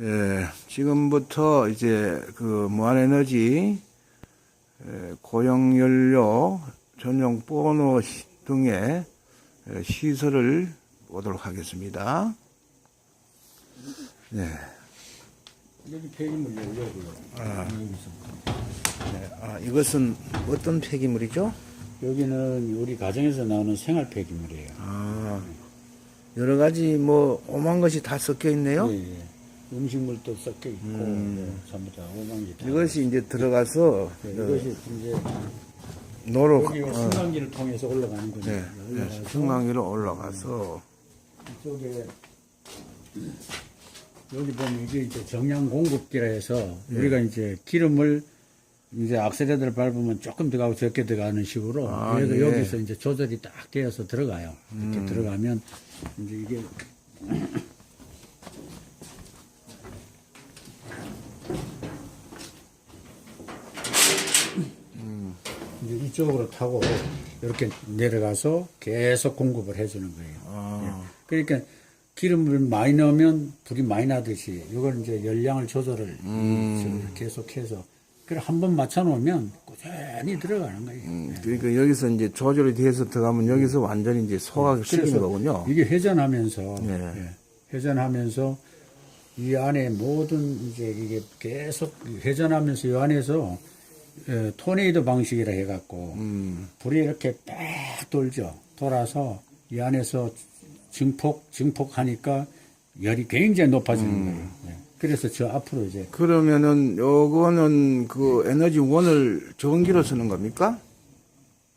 예, 지금부터 이제 그 무한에너지 에, 고용연료 전용 보너 시- 등의 에, 시설을 보도록 하겠습니다. 네. 여기 폐기물 열려고요. 아. 네. 아, 이것은 어떤 폐기물이죠? 여기는 우리 가정에서 나오는 생활 폐기물이에요. 아, 여러 가지 뭐 오만 것이 다 섞여 있네요. 예, 예. 음식물도 섞여 있고 음. 뭐 전부 다 오만지 다. 이것이 이제 들어가서 예, 어, 이것이 이제 노로 여기 어, 승강기를 통해서 올라가는 거죠. 네, 네, 승강기로 올라가서 이쪽에 여기 보면 이게 이제 정량 공급기라 해서 네. 우리가 이제 기름을 이제 악셀레터를 밟으면 조금 들어가고 적게 들어가는 식으로 아, 그래서 예. 여기서 이제 조절이 딱 되어서 들어가요. 이렇게 음. 들어가면 이제 이게 이쪽으로 타고 이렇게 내려가서 계속 공급을 해주는 거예요. 아, 그러니까 기름을 많이 넣으면 불이 많이 나듯이 이걸 이제 열량을 조절을 음. 계속해서 그래 한번 맞춰 놓으면 꾸준히 들어가는 거예요. 음, 그러니까 여기서 이제 조절이 돼서 들어가면 여기서 완전히 이제 소화가 시키는 거군요. 이게 회전하면서 네. 예, 회전하면서 이 안에 모든 이제 이게 계속 회전하면서 이 안에서 예, 토네이도 방식이라 해갖고 음, 불이 이렇게 딱 돌죠. 돌아서 이 안에서 증폭, 증폭하니까 열이 굉장히 높아지는 음. 거예요. 예. 그래서 저 앞으로 이제 그러면은 요거는 그 에너지 원을 전기로 쓰는 겁니까?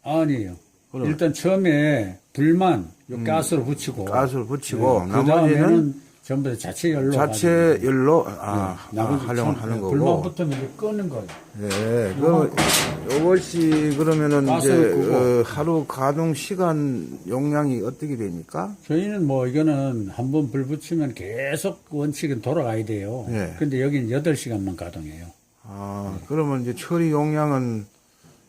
아니에요. 그럼. 일단 처음에 불만 요 가스로 붙이고 가스를 붙이고 그 나머지는 다음에는 전부 다 자체 열로 자체 가지고 열로 아, 아, 나머지 활용을 참- 하는 불만 거고. 붙으면 이렇게 끄는 거예요. 네, 그 요것이 그러면은 이제. 어, 하루 가동 시간 용량이 어떻게 됩니까? 저희는 뭐 이거는 한 번 불 붙이면 계속 원칙은 돌아가야 돼요. 네. 근데 여기는 8시간만 가동해요. 아, 그러면 이제 처리 용량은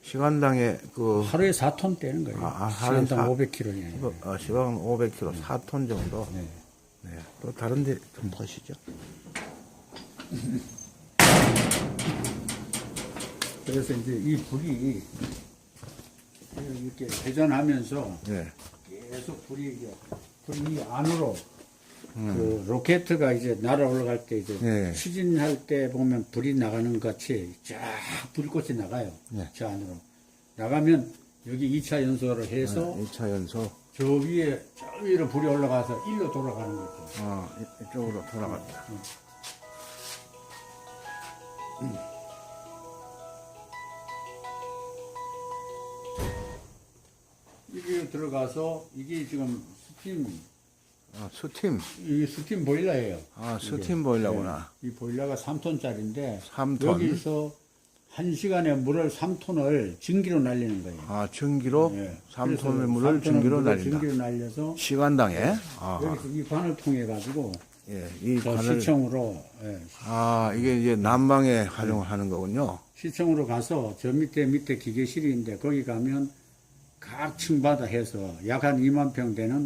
시간당에 그 하루에 4톤 떼는 거예요. 아, 아, 시간당 사- 500km. 어, 시간 500kg, 4톤 정도. 네. 네. 또 다른 데 좀 보시죠. 그래서 이제 이 불이 이렇게 회전하면서 네. 계속 불이 이제 불이 안으로 그 로켓가 이제 날아 올라갈 때 이제 네. 추진할 때 보면 불이 나가는 것 같이 쫙 불꽃이 나가요. 네. 저 안으로 나가면 여기 2차 연소를 해서 2차 연소. 저 위에 저 위로 불이 올라가서 일로 돌아가는 거죠. 아, 이- 이쪽으로 돌아갔다. 이게 들어가서 이게 지금 스팀 아, 스팀. 이게 스팀 보일러예요. 아, 스팀 보일러구나. 이 보일러가 3톤짜리인데 3톤. 여기서 한 시간에 물을 3톤을 증기로 날리는 거예요. 아, 전기로 예. 3톤의 그래서 물을 3톤의 전기로 물을 날린다. 증기로 날려서 시간당에. 아, 여기서 이 관을 통해 가지고 예, 이 저 관을. 시청으로 예, 아, 이게 이제 난방에 활용을 하는 거군요. 시청으로 가서 저 밑에 밑에 기계실인데 거기 가면 각 층마다 해서 약 한 2만 평 되는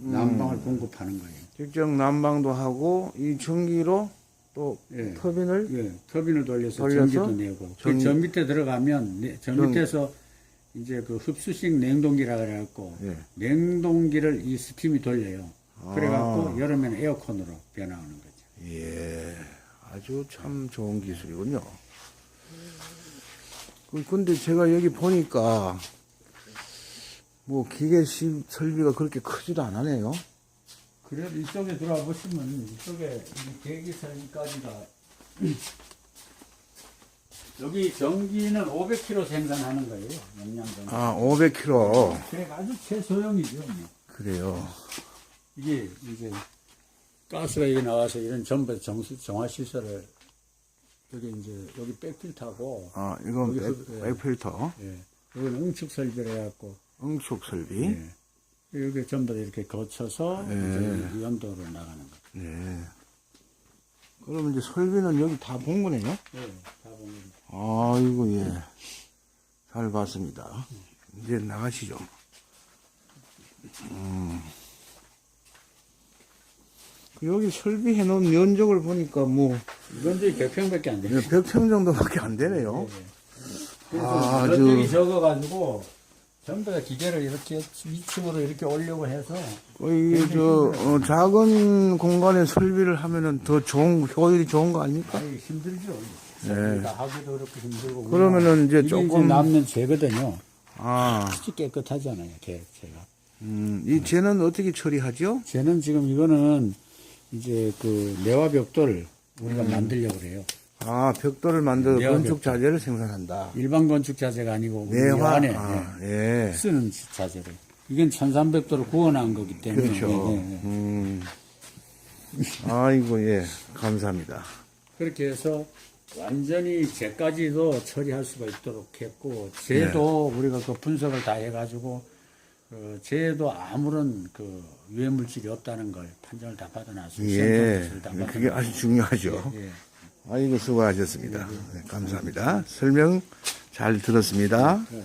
음. 난방을 공급하는 거예요. 직접 난방도 하고 이 전기로 또 예. 터빈을 예, 터빈을 돌려서, 돌려서 전기도 내고 그 전- 저 밑에 들어가면 네, 저 전- 밑에서 이제 그 흡수식 냉동기라 그래갖고 예. 냉동기를 이 스팀이 돌려요. 그래갖고 아. 여름에는 에어컨으로 변화하는 거죠. 예, 아주 참 좋은 기술이군요. 그- 근데 제가 여기 보니까 뭐 기계 시 설비가 그렇게 크지도 않아네요. 그래도 이쪽에 들어와 보시면 이쪽에 이 대기설까지가 여기 전기는 500kg 생산하는 거예요. 전기. 아, 500kg. 그래 아주 최소형이죠. 뭐. 그래요. 이게 이제 가스가 여기 나와서 이런 전부 정수 정화 시설을 여기 이제 여기 백필터고 아, 이건 여기 백, 그- 예. 백필터, 예. 여기는 응축 설비를 해갖고 응축 설비. 예. 여기 전부 다 이렇게 거쳐서 예. 이제 이 연도로 나가는 거죠. 네. 그럼 이제 설비는 여기 다 본 거네요? 예. 다 보면 아이고, 예. 잘 봤습니다. 이제 나가시죠. 음. 여기 설비해 놓은 면적을 보니까 뭐 이건 이제 100평밖에 안 돼요. 100평 정도밖에 안 되네요. 그래서 아, 면적이 아주- 적어가지고 전부 다 기계를 이렇게 위층으로 이렇게 올려고 해서 거의 저 어, 작은 공간에 설비를 하면은 더 좋은 효율이 좋은 거 아닙니까? 아이 힘들죠. 네. 다 하기도 어렵고 힘들고. 그러면은 이제 이게 조금- 남는 재거든요. 아, 아주 깨끗하잖아요, 개, 제가. 음, 이 쟤는 어떻게 처리하죠? 쟤는 지금 이거는 이제 그 내화 벽돌 우리가 음. 만들려고 그래요. 아, 벽돌을 만들어 내화 건축 자재를 생산한다. 일반 건축 자재가 아니고 내화, 안에 아, 예, 예. 쓰는 자재를. 이건 1300도로 구워놓은 거기 때문에. 그렇죠. 예, 예, 예. 음. 아이고, 예. 감사합니다. 그렇게 해서 완전히 재까지도 처리할 수가 있도록 했고 재도 우리가 그 분석을 다 해가지고 그 재도 아무런 그 유해 물질이 없다는 걸 판정을 다 받아놨어요. 예. 그게 아주 중요하죠. 예. 아이고, 수고하셨습니다. 네, 감사합니다. 설명 잘 들었습니다. 예.